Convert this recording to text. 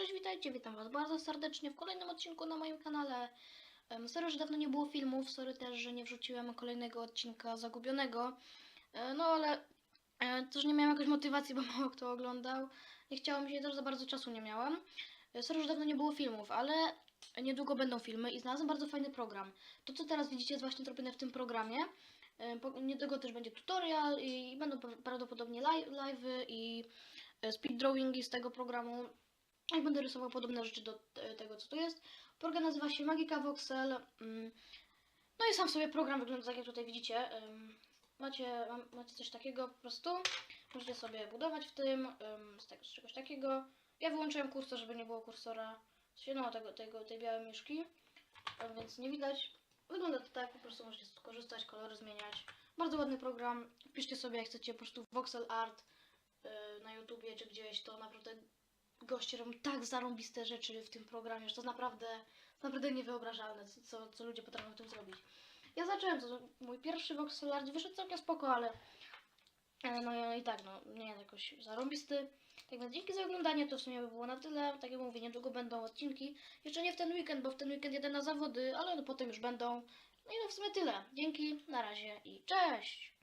Cześć, witajcie, witam was bardzo serdecznie w kolejnym odcinku na moim kanale. Sorry, że dawno nie było filmów, sorry też, że nie wrzuciłem kolejnego odcinka Zagubionego. E, No ale e, też nie miałem jakoś motywacji, bo mało kto oglądał. Nie chciało mi się też za bardzo czasu nie miałam. E, Sorry, że dawno nie było filmów, ale niedługo będą filmy i znalazłem bardzo fajny program. To co teraz widzicie jest właśnie zrobione w tym programie. E, Niedługo też będzie tutorial i będą pra- prawdopodobnie live, live'y i e, speed drawingi z tego programu. I będę rysował podobne rzeczy do te- tego, co tu jest. Program nazywa się Magica Voxel. mm, No i sam sobie program wygląda tak, jak tutaj widzicie. Macie, macie coś takiego po prostu. Możecie sobie budować w tym, ym, z, tego, z czegoś takiego. Ja wyłączyłem kursor, żeby nie było kursora. No, tego, tego, tej białej myszki. Więc nie widać. Wygląda to tak, po prostu możecie skorzystać, kolory zmieniać. Bardzo ładny program. Wpiszcie sobie, jak chcecie, po prostu Voxel Art y, na YouTubie czy gdzieś, to naprawdę goście robią tak zarąbiste rzeczy w tym programie, że to naprawdę, naprawdę niewyobrażalne, co, co ludzie potrafią w tym zrobić. Ja zacząłem, to mój pierwszy voxel art wyszedł całkiem spoko, ale no i tak, no nie jest jakoś zarąbisty. Tak więc dzięki za oglądanie, to w sumie by było na tyle. Tak jak mówię, niedługo będą odcinki. Jeszcze nie w ten weekend, bo w ten weekend jedę na zawody, ale no potem już będą. No i no w sumie tyle. Dzięki, na razie i cześć!